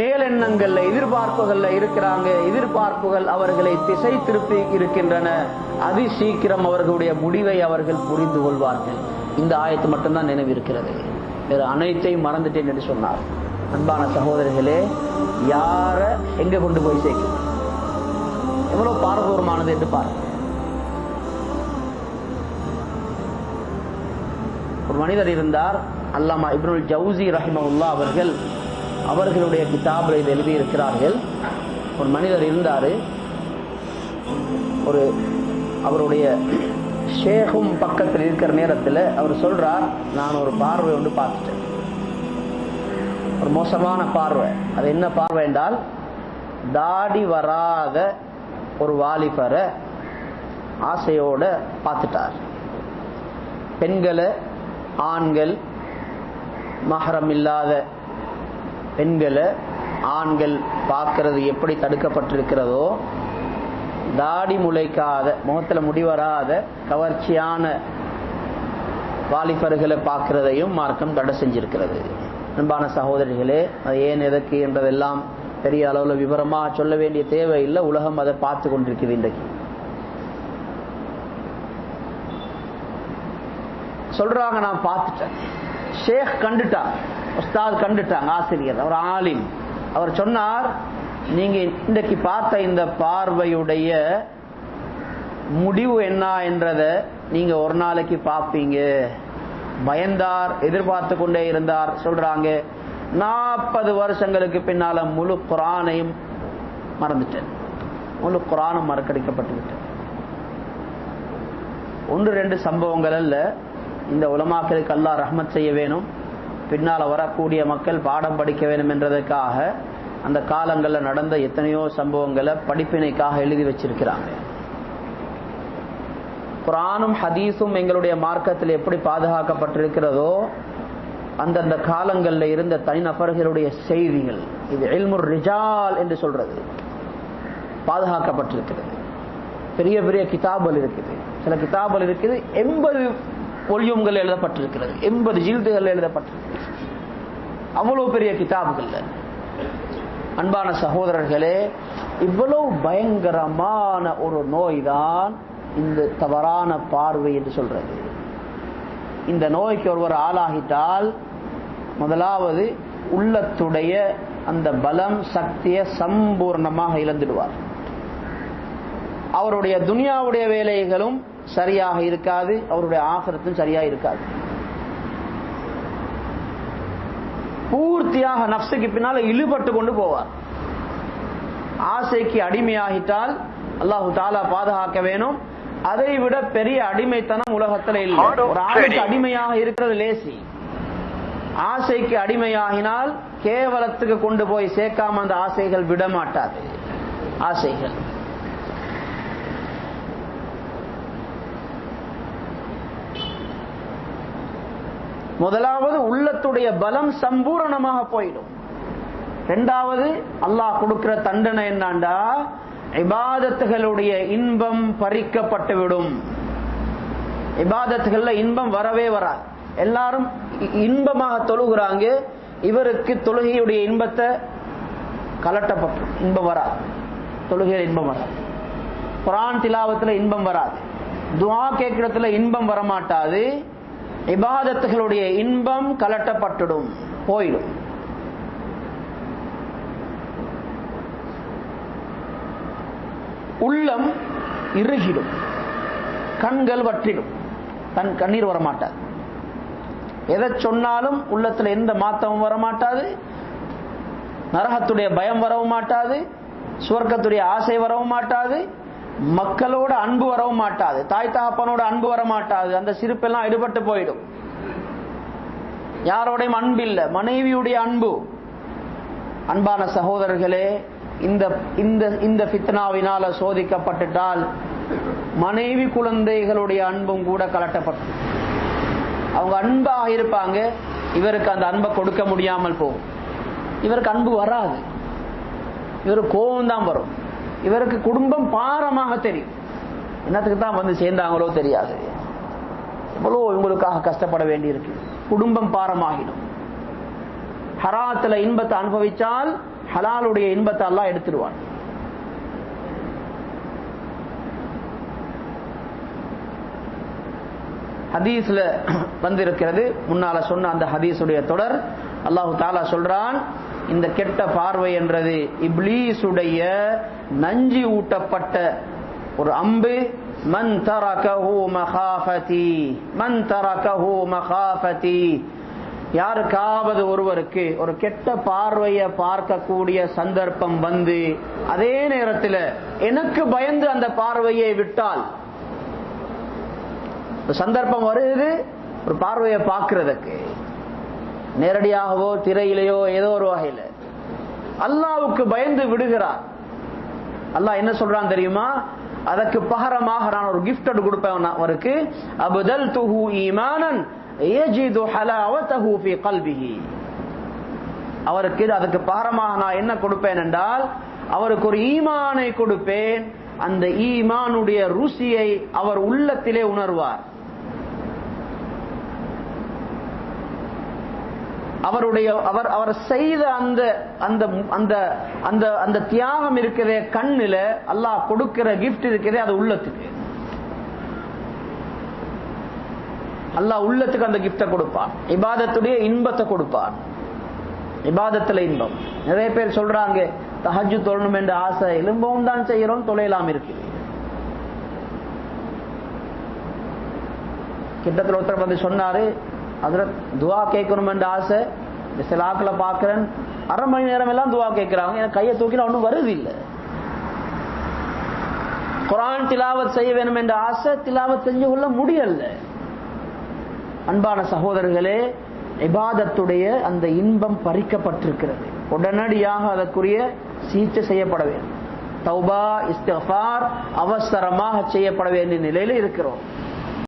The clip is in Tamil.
மேலெண்ணங்கள்ல எதிர்பார்ப்புகள்ல இருக்கிறாங்க. எதிர்பார்ப்புகள் அவர்களை திசை திருப்பி இருக்கின்றன. அதி சீக்கிரம் அவர்களுடைய முடிவை அவர்கள் புரிந்து கொள்வார்கள். இந்த ஆயத்து மட்டும்தான் நினைவிருக்கிறது. வேறு அனைத்தையும் மறந்துட்டேன் என்று சொன்னார். அன்பான சகோதரர்களே யார எங்க கொண்டு போய் சேர்க்கும் எவ்வளவு பாரதூரமானது என்று பாருங்க ஒரு மனிதர் இருந்தார் அல்லாமா இப்னுல் ஜவுசி ரஹிமவுல்லா அவர்கள் அவர்களுடைய கிதாபில் இதை எழுதியிருக்கிறார்கள். ஒரு மனிதர் இருந்தார். ஒரு அவருடைய ஷேகும் பக்கத்தில் இருக்கிற நேரத்தில் அவர் சொல்கிறார் நான் ஒரு பார்வை ஒன்று பார்த்துட்டேன். ஒரு மோசமான பார்வை. அது என்ன பார்வை என்றால் தாடி வராத ஒரு வாலிபரை ஆசையோட பார்த்துட்டார். பெண்களை ஆண்கள் மகரம் இல்லாத பெண்களை ஆண்கள் பார்க்கறது எப்படி தடுக்கப்பட்டிருக்கிறதோ தாடி முளைக்காத முகத்தில் முடிவராத கவர்ச்சியான வாலிபர்களை பார்க்கறதையும் மார்க்கம் தடை செஞ்சிருக்கிறது. அன்பான சகோதரிகளே அது ஏன் எதற்கு என்றதெல்லாம் பெரிய அளவில் விவரமாக சொல்ல வேண்டிய தேவையில்லை. உலகம் அதை பார்த்து கொண்டிருக்குது இன்றைக்கு. சொல்றாங்க நான் பார்த்துட்டேன். ஷேக் கண்டுட்டான். உஸ்தாத் கண்டுட்டாங்க ஆசிரியர். அவர் ஆலிம். அவர் சொன்னார் நீங்க இன்றைக்கு பார்த்த இந்த பார்வையுடைய முடிவு என்ன என்றத நீங்க ஒரு நாளைக்கு பார்ப்பீங்க. பயந்தார் எதிர்பார்த்து கொண்டே இருந்தார். சொல்றாங்க நாற்பது வருஷங்களுக்கு பின்னால முழு குரானையும் மறந்துட்டேன். முழு குரானும் மறக்கடிக்கப்பட்டு விட்டேன் ஒன்று ரெண்டு சம்பவங்கள் அல்ல. இந்த உலமாக்களுக்கு அல்லா ரஹ்மத் செய்ய வேணும். பின்னால் வரக்கூடிய மக்கள் பாடம் படிக்க வேண்டும் என்றதற்காக அந்த காலங்களில் நடந்த எத்தனையோ சம்பவங்களை படிப்பினைக்காக எழுதி வச்சிருக்கிறாங்க. குரானும் ஹதீஸும் எங்களுடைய மார்க்கத்தில் எப்படி பாதுகாக்கப்பட்டிருக்கிறதோ அந்தந்த காலங்களில் இருந்த தனிநபர்களுடைய செய்திகள் இது எல்முர் ரிஜால் என்று சொல்றது பாதுகாக்கப்பட்டிருக்கிறது. பெரிய பெரிய கிதாபல் இருக்குது. சில கிதாபல் இருக்குது எண்பது ஒலியம்கள் எழுதப்பட்டிருக்கிறது. எண்பது ஜில்துகள் எழுதப்பட்டிருக்கிறது. அவ்வளவு பெரிய கிதாபுகள் அன்பான சகோதரர்களே இவ்வளவு பயங்கரமான ஒரு நோய் தான் இந்த தவறான பார்வை என்று சொல்றது. இந்த நோய்க்கு ஒருவர் ஆளாகிட்டால் முதலாவது உள்ளத்துடைய அந்த பலம் சக்தியை சம்பூர்ணமாக இழந்துடுவார். அவருடைய துனியாவுடைய வேலைகளும் சரியாக இருக்காது அவருடைய ஆகரத்தும் சரியா இருக்காது. பூர்த்தியாக நப்சுக்கு பின்னால இழுபட்டு கொண்டு போவார். ஆசைக்கு அடிமையாகிட்டால் அல்லாஹு தாலா பாதுகாக்க வேணும். அதை விட பெரிய அடிமைத்தனம் உலகத்துல இல்லை. ஒரு ஆளுக்கு அடிமையாக இருக்கிறது லேசி. ஆசைக்கு அடிமையாகினால் கேவலத்துக்கு கொண்டு போய் சேர்க்காம அந்த ஆசைகள் விட மாட்டாது ஆசைகள். முதலாவது உள்ளத்துடைய பலம் சம்பூரணமாக போயிடும். இரண்டாவது அல்லாஹ் கொடுக்கிற தண்டனை என்னாண்டா? இபாதத்துகளுடைய இன்பம் பறிக்கப்பட்டு விடும் இபாதத்துகள்ல இன்பம் வரவே வராது. எல்லாரும் இன்பமாக தொழுகிறாங்க. இவருக்கு தொழுகையுடைய இன்பத்தை கலட்டப்பட்டு இன்பம் வராது. தொழுகையில் இன்பம் வராது. குரான் திலாவத்துல இன்பம் வராது. துவா கேட்கறதுல இன்பம் வரமாட்டாது. இபாதத்துகளுடைய இன்பம் கலட்டப்பட்டுடும். போயிடும். உள்ளம் இறுகிடும். கண்கள் வற்றிடும். கண் கண்ணீர் வரமாட்டாது. எதை சொன்னாலும் உள்ளத்துல எந்த மாத்தமும் வரமாட்டாது. நரகத்துடைய பயம் வரவும் மாட்டாது. சுவர்க்கத்துடைய ஆசை வரவும் மாட்டாது. மக்களோட அன்பு வரவும் மாட்டாது. தாய் தகப்பனோட அன்பு வர மாட்டாது. அந்த சிரிப்பெல்லாம் ஈடுபட்டு போயிடும். யாரோடையும் அன்பு இல்லை மனைவியுடைய அன்பு. அன்பான சகோதரர்களே இந்த இந்த இந்த பித்னாவினால சோதிக்கப்பட்டுட்டால் மனைவி குழந்தைகளுடைய அன்பும் கூட கலட்டப்பட்டு அவங்க அன்பாக இருப்பாங்க. இவருக்கு அந்த அன்பை கொடுக்க முடியாமல் போகும். இவருக்கு அன்பு வராது. இவருக்கு கோபம் தான் வரும். இவருக்கு குடும்பம் பாரமாக தெரியும். என்னத்துக்கு தான் வந்து சேர்ந்தாங்களோ தெரியாது. எவ்வளோ இவங்களுக்காக கஷ்டப்பட வேண்டியிருக்கு. குடும்பம் பாரமாகிடும். ஹராத்துல இன்பத்தை அனுபவிச்சால் ஹலாலுடைய இன்பத்தை எல்லாம் எடுத்துடுவான். ஹதீஸ்ல வந்திருக்கிறது. முன்னால சொன்ன அந்த ஹதீஸுடைய தொடர். அல்லாஹு தாலா சொல்றான் இந்த கெட்ட பார்வை என்றது இப்ளீசுடைய நஞ்சி ஊட்டப்பட்ட ஒரு அம்பு. மன் தரகஹு மகாஃபதி மன் தரகஹு மகாஃபதி யாருக்காவது ஒருவருக்கு ஒரு கெட்ட பார்வையை பார்க்கக்கூடிய சந்தர்ப்பம் வந்து அதே நேரத்தில் எனக்கு பயந்து அந்த பார்வையை விட்டால் ஒரு சந்தர்ப்பம் வருது ஒரு பார்வையை பார்க்கறதுக்கு. நேரடியாகவோ திரையிலேயோ ஏதோ ஒரு வகையில். அல்லாவுக்கு பயந்து விடுகிறார் அல்லாஹ் என்ன சொல்றான் தெரியுமா? அதற்கு பகரமாக நான் ஒரு கிஃப்ட் கொடுப்பேன் அவருக்கு. அபுதல் துஹு ஈமானன் ஏஜிது ஹலாவதஹு ஃபீ கல்பிஹி. அவருக்கு அதுக்கு பகரமாக நான் என்ன கொடுப்பேன் என்றால் அவருக்கு ஒரு ஈமானை கொடுப்பேன். அந்த ஈமானுடைய ருசியை அவர் உள்ளத்திலே உணர்வார். அவருடைய அவர் அவர் செய்த அந்த அந்த அந்த அந்த அந்த தியாகம் இருக்கிறதே கண்ணில் அல்லாஹ் கொடுக்கிற கிஃப்ட் இருக்கிறதே அது உள்ளத்துக்கு. அல்லாஹ் உள்ளத்துக்கு அந்த கிஃப்டை கொடுப்பான். இபாதத்துடைய இன்பத்தை கொடுப்பான். இபாதத்துல இன்பம். நிறைய பேர் சொல்றாங்க தஹஜு தொழணும் என்ற ஆசை எலும்பவும் தான் செய்யறோம் தொலையலாம் இருக்கு. கிட்டத்தில் ஒருத்தர் வந்து சொன்னாரு அதுல துவா கேட்கணும் என்ற ஆசை இந்த சில பார்க்கிறேன். அரை மணி நேரம் எல்லாம் துவா கேட்கிறாங்க. எனக்கு கையை தூக்கினா ஒன்றும் வருது இல்லை குரான் திலாவத் செய்ய வேணும் என்ற ஆசை திலாவத் செஞ்சு கொள்ள முடியல. அன்பான சகோதரர்களே இபாதத்துடைய அந்த இன்பம் பறிக்கப்பட்டிருக்கிறது. உடனடியாக அதற்குரிய சிகிச்சை செய்யப்பட வேண்டும். தௌபா இஸ்திஃபார் அவசரமாக செய்யப்பட வேண்டிய நிலையில் இருக்கிறோம்.